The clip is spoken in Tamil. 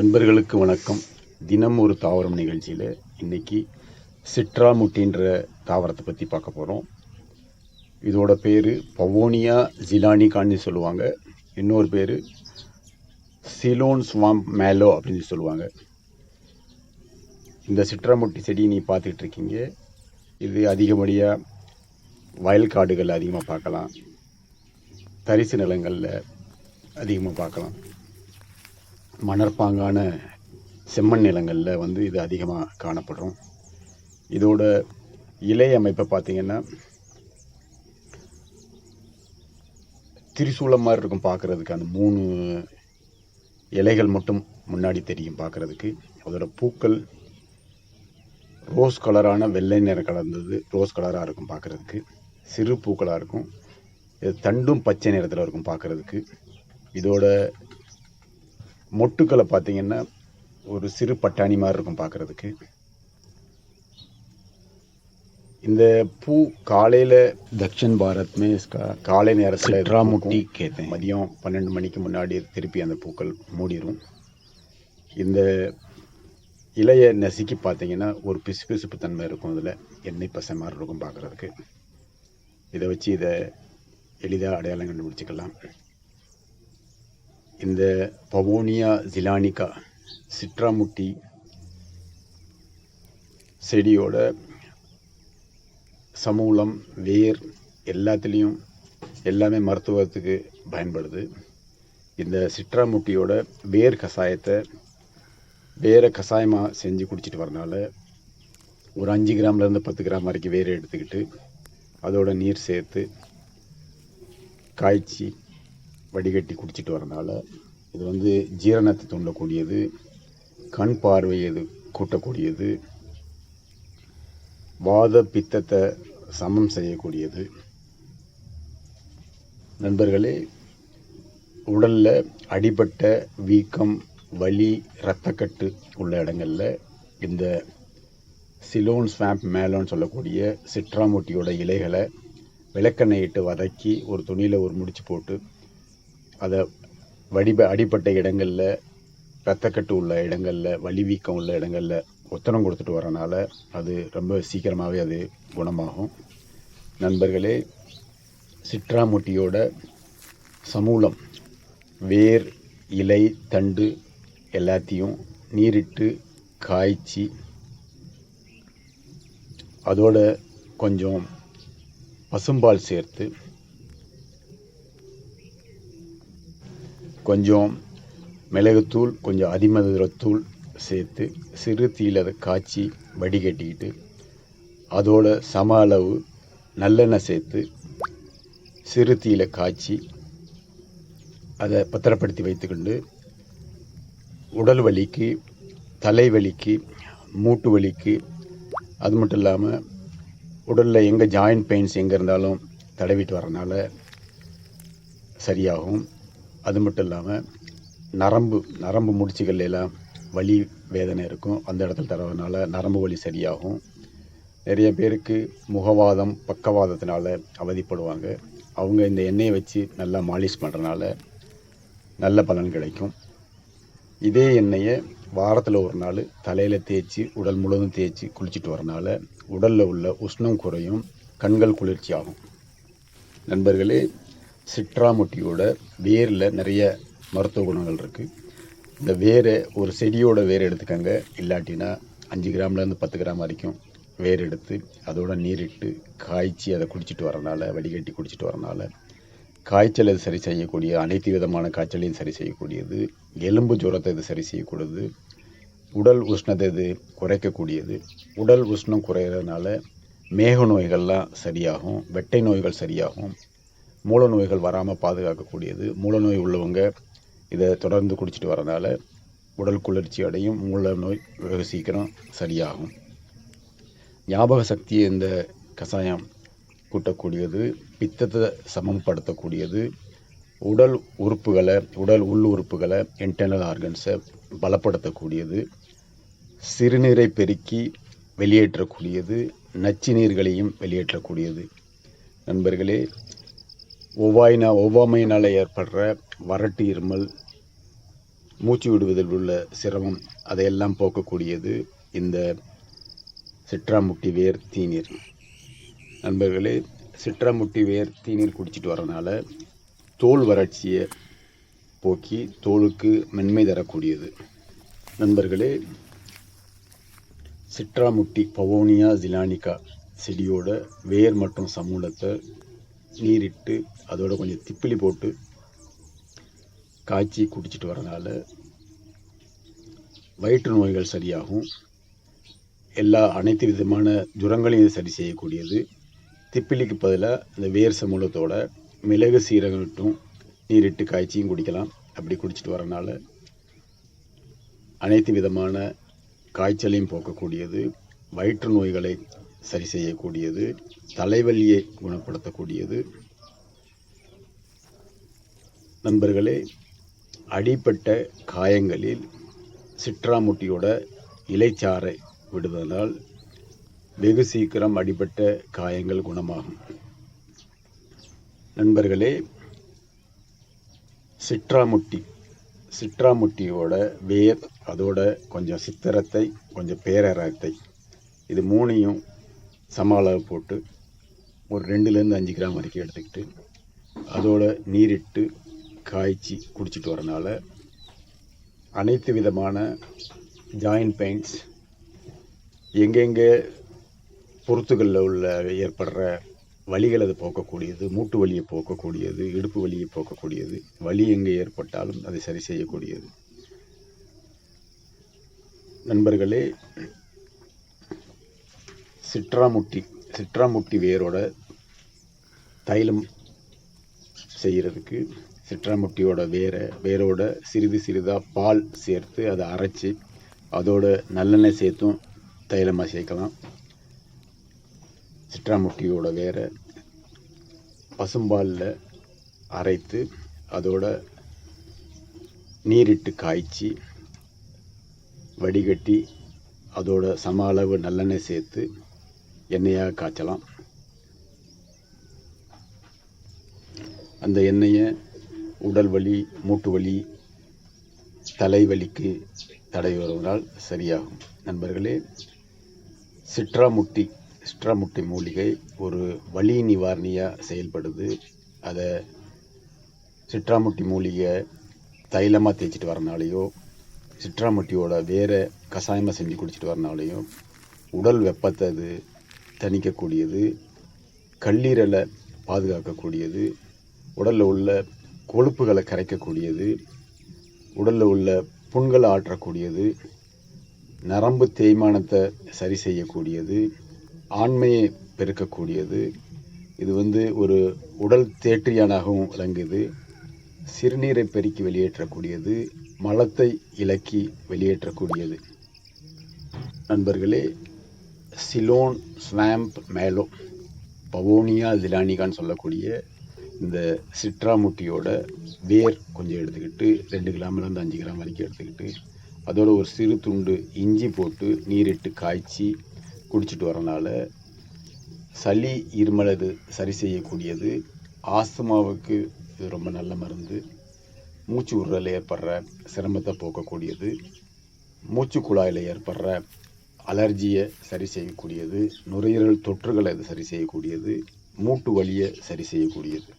நண்பர்களுக்கு வணக்கம். தினம் ஒரு தாவரம் நிகழ்ச்சியில் இன்னைக்கு சிட்ராமுட்டின்ற தாவரத்தை பற்றி பார்க்க போகிறோம் இதோட பேர் பவோனியா ஜிலானிகான்னு சொல்லுவாங்க. இன்னொரு பேர் சிலோன் ஸ்வாம்ப் மேலோ அப்படின்னு சொல்லுவாங்க. இந்த சிட்ராமுட்டி செடி நீ பார்த்துக்கிட்டு இருக்கீங்க. இது அதிகப்படியாக வயல் காடுகளில் அதிகமாக பார்க்கலாம். தரிசு நிலங்களில் அதிகமாக பார்க்கலாம். மணற்பாங்கான செம்மண் நிலங்களில் வந்து இது அதிகமாக காணப்படும். இதோட இலை அமைப்பை பார்த்தீங்கன்னா திரிசூலம் மாதிரி இருக்கும் பார்க்குறதுக்கு அந்த மூணு இலைகள் மட்டும் முன்னாடி தெரியும் பார்க்குறதுக்கு அதோட பூக்கள் ரோஸ் கலரான வெள்ளை நிறம் கலந்தது ரோஸ் கலராக இருக்கும் பார்க்குறதுக்கு சிறு பூக்களாக இருக்கும். இது தண்டும் பச்சை நிறத்தில் இருக்கும் பார்க்குறதுக்கு இதோட மொட்டுக்களை பார்த்தீங்கன்னா ஒரு சிறு பட்டாணி மாதிரி இருக்கும் பார்க்குறதுக்கு. இந்த பூ காலையில் தக்ஷன் பாரத் மே காலை நேரத்தில் ராமுட்டி கேட்டேன். மதியம் பன்னெண்டு மணிக்கு முன்னாடி திருப்பி அந்த பூக்கள் மூடிடும் இந்த இலையை நசுக்கி பார்த்தீங்கன்னா ஒரு பிசு பிசுப்பு தன்மை இருக்கும் அதில் எண்ணெய் பசை மாதிரி இருக்கும் பார்க்குறதுக்கு. இதை வச்சு இதை எளிதாக அடையாளம் கண்டுபிடிச்சிக்கலாம். இந்த பவோனியா ஜிலானிகா சிட்ராமுட்டி செடியோட சமூலம் வேர் எல்லாத்துலேயும் எல்லாமே மருத்துவத்துக்கு பயன்படுது. இந்த சிட்ராமுட்டியோட வேர் கஷாயத்தை வேரை கஷாயமாக செஞ்சு குடிச்சிட்டு வரனால ஒரு அஞ்சு கிராம்லேருந்து பத்து கிராம் வரைக்கும் வேரை எடுத்துக்கிட்டு அதோட நீர் சேர்த்து காய்ச்சி வடிகட்டி குடிச்சிட்டு வரனால இது வந்து ஜீரணத்தை தூண்டக்கூடியது கண் பார்வையை இது கூட்டக்கூடியது வாத பித்தத்தை சமம் செய்யக்கூடியது. நண்பர்களே உடலில் அடிபட்ட வீக்கம் வலி இரத்தக்கட்டு உள்ள இடங்களில் இந்த சிலோன் ஸ்வாம்ப் மேலோன்னு சொல்லக்கூடிய சிட்ராமுட்டியோட இலைகளை விளக்கெண்ணெய் இட்டு வதக்கி ஒரு துணியில் ஒரு முடிச்சு போட்டு அதை வடிப அடிப்பட்ட இடங்களில் இரத்தக்கட்டு உள்ள இடங்களில் வலி வீக்கம் உள்ள இடங்களில் ஒத்தனம் கொடுத்துட்டு வரனால அது ரொம்ப சீக்கிரமாகவே அது குணமாகும். நண்பர்களே சிட்ராமுட்டியோட சமூலம் வேர் இலை தண்டு எல்லாத்தையும் நீரிட்டு காய்ச்சி அதோட கொஞ்சம் பசும்பால் சேர்த்து கொஞ்சம் மிளகுத்தூள் கொஞ்சம் அதிமதுரத்தூள் சேர்த்து சிறு தீயில் அதை காய்ச்சி வடிகட்டிக்கிட்டு அதோட சம அளவு நல்லெண்ணெய் சேர்த்து சிறு தீயில் காய்ச்சி அதை பத்திரப்படுத்தி வைத்துக்கொண்டு உடல் வலிக்கு தலைவலிக்கு மூட்டு வலிக்கு அது மட்டும் இல்லாமல் உடலில் எங்கே ஜாயிண்ட் பெயின்ஸ் எங்கே இருந்தாலும் தடவிட்டு வரனால சரியாகும். அது மட்டும் இல்லாமல் நரம்பு நரம்பு முடிச்சுகள் எல்லாம் வலி வேதனை இருக்கும். அந்த இடத்துல தரதுனால நரம்பு வலி சரியாகும். நிறைய பேருக்கு முகவாதம் பக்கவாதத்தினால அவதிப்படுவாங்க. அவங்க இந்த எண்ணெயை வச்சு நல்லா மாலிஷ் பண்ணுறனால நல்ல பலன் கிடைக்கும். இதே எண்ணெயை வாரத்தில் ஒரு நாள் தலையில் தேய்ச்சி உடல் முழுவதும் தேய்ச்சி குளிச்சுட்டு வரனால உடலில் உள்ள உஷ்ணம் குறையும் கண்கள் குளிர்ச்சி ஆகும் நண்பர்களே சிட்ராமுட்டியோட வேரில் நிறைய மருத்துவ குணங்கள் இருக்குது இந்த வேரை ஒரு செடியோட வேர் எடுத்துக்கங்க. இல்லாட்டினா அஞ்சு கிராம்லேருந்து பத்து கிராம் வரைக்கும் வேர் எடுத்து அதோட நீரிட்டு காய்ச்சி அதை குடிச்சிட்டு வரனால வடிகட்டி குடிச்சிட்டு வரனால காய்ச்சல் அது சரி செய்யக்கூடிய அனைத்து விதமான காய்ச்சலையும் சரி செய்யக்கூடியது. எலும்பு ஜுரத்தை இது சரி செய்யக்கூடியது. உடல் உஷ்ணத்தை இது குறைக்கக்கூடியது. உடல் உஷ்ணம் குறையிறதுனால மேக நோய்கள்லாம் சரியாகும் வெட்டை நோய்கள் சரியாகும். மூல நோய்கள் வராமல் பாதுகாக்கக்கூடியது. மூல நோய் உள்ளவங்க இதை தொடர்ந்து குடிச்சிட்டு வரனால உடல் குளிர்ச்சி அடையும். மூல நோய் வெகு சீக்கிரம் சரியாகும். ஞாபக சக்தியை இந்த கஷாயம் கூட்டக்கூடியது. பித்தத்தை சமப்படுத்தக்கூடியது. உடல் உறுப்புகளை உடல் உள் உறுப்புகளை இன்டர்னல் ஆர்கன்ஸை பலப்படுத்தக்கூடியது. சிறுநீரை பெருக்கி வெளியேற்றக்கூடியது. நச்சு நீர்களையும் வெளியேற்றக்கூடியது. நண்பர்களே ஒவ்வாயினா ஒவ்வாமையினால் ஏற்படுற வறட்டு இருமல் மூச்சு விடுவதில் உள்ள சிரமம் அதையெல்லாம் போக்கக்கூடியது இந்த சிற்றாமுட்டி வேர் தீநீர். நண்பர்களே சிற்றாமுட்டி வேர் தீநீர் குடிச்சிட்டு வரனால தோல் வறட்சியை போக்கி தோலுக்கு மென்மை தரக்கூடியது. நண்பர்களே சிற்றாமுட்டி பவோனியா ஜிலானிகா செடியோட வேர் மற்றும் சமூலத்தை நீரிட்டு அதோட கொஞ்சம் திப்பிலி போட்டு காய்ச்சி குடிச்சிட்டு வரனால வயிற்று நோய்கள் சரியாகும். எல்லா அனைத்து விதமான ஜுரங்களையும் சரி செய்யக்கூடியது. திப்பிலிக்கு பதிலாக இந்த வேர் சமூலத்தோட மிளகு சீரகட்டும் நீரிட்டு காய்ச்சியும் குடிக்கலாம். அப்படி குடிச்சிட்டு வரனால அனைத்து விதமான காய்ச்சலையும் போக்கக்கூடியது. வயிற்று நோய்களை சரி செய்யக்கூடியது தலைவலியை குணப்படுத்தக்கூடியது. நண்பர்களே அடிப்பட்ட காயங்களில் சிட்ராமுட்டியோட இலைச்சாறை விடுவதால் வெகு சீக்கிரம் அடிபட்ட காயங்கள் குணமாகும். நண்பர்களே சிட்ராமுட்டி சிட்ராமுட்டியோட வேர் அதோட கொஞ்சம் சித்திரத்தை கொஞ்சம் பேரரத்தை இது மூணையும் சம அளவு போட்டு ஒரு ரெண்டுலேருந்து அஞ்சு கிராம் வரைக்கும் எடுத்துக்கிட்டு அதோட நீரிட்டு காய்ச்சி குடிச்சிட்டு வரனால அனைத்து விதமான ஜாயின்ட் பெயின்ஸ் எங்கெங்கே பொருத்துகளில் உள்ள ஏற்படுற வலிகள் அது போக்கக்கூடியது மூட்டு வலியை போக்கக்கூடியது இடுப்பு வலியை போக்கக்கூடியது வலி எங்கே ஏற்பட்டாலும் அதை சரி செய்யக்கூடியது. நண்பர்களே சிட்ராமுட்டி சிட்ராமுட்டி வேரோட தைலம் செய்கிறதுக்கு சிட்ராமுட்டியோட வேரை வேரோட சிறிது சிறிதாக பால் சேர்த்து அதை அரைச்சி அதோட நல்லெண்ணெய் சேர்த்தும் தைலமாக சேர்க்கலாம். சிட்ராமுட்டியோட வேரை பசும்பாலில் அரைத்து அதோட நீரிட்டு காய்ச்சி வடிகட்டி அதோட சம அளவு நல்லெண்ணெய் சேர்த்து எண்ணெயாக காய்ச்சலாம். அந்த எண்ணெயை உடல் வலி மூட்டு வலி தலைவலிக்கு தடை வருவதால் சரியாகும். நண்பர்களே சிட்ராமுட்டி சிட்ராமுட்டி மூலிகை ஒரு வலி நிவாரணியாக செயல்படுது. அதை சிட்ராமுட்டி மூலிகை தைலமாக தேய்ச்சிட்டு வரனாலேயோ சிட்ராமுட்டியோட வேற கஷாயமாக செஞ்சு குடிச்சிட்டு வரனாலேயோ உடல் வெப்பத்தை அது தணிக்கக்கூடியது கல்லீரலை பாதுகாக்கக்கூடியது உடலில் உள்ள கொழுப்புகளை கரைக்கக்கூடியது உடலில் உள்ள புண்களை ஆற்றக்கூடியது நரம்பு தேய்மானத்தை சரி செய்யக்கூடியது ஆண்மையை பெருக்கக்கூடியது. இது வந்து ஒரு உடல் தேற்றியானாகவும் விளங்குது. சிறுநீரை பெருக்கி வெளியேற்றக்கூடியது மலத்தை இலக்கி வெளியேற்றக்கூடியது. நண்பர்களே சிலோன் ஸ்வாம்ப் மேலோ பவோனியா ஜிலானிகான்னு சொல்லக்கூடிய இந்த சிட்ராமுட்டியோட வேர் கொஞ்சம் எடுத்துக்கிட்டு ரெண்டு கிராம்லேருந்து அஞ்சு கிராம் வரைக்கும் எடுத்துக்கிட்டு அதோட ஒரு சிறு துண்டு இஞ்சி போட்டு நீரிட்டு காய்ச்சி குடிச்சிட்டு வரனால சளி இருமல் அது சரி செய்யக்கூடியது. ஆஸ்துமாவுக்கு இது ரொம்ப நல்ல மருந்து. மூச்சு உருளல் ஏற்படுற சிரமத்தை போக்கக்கூடியது. மூச்சு குழாயில் ஏற்படுற அலர்ஜியை சரி செய்யக்கூடியது நுரையீரல் தொற்றுகளை அது சரி செய்யக்கூடியது மூட்டு வலியை சரி செய்யக்கூடியது.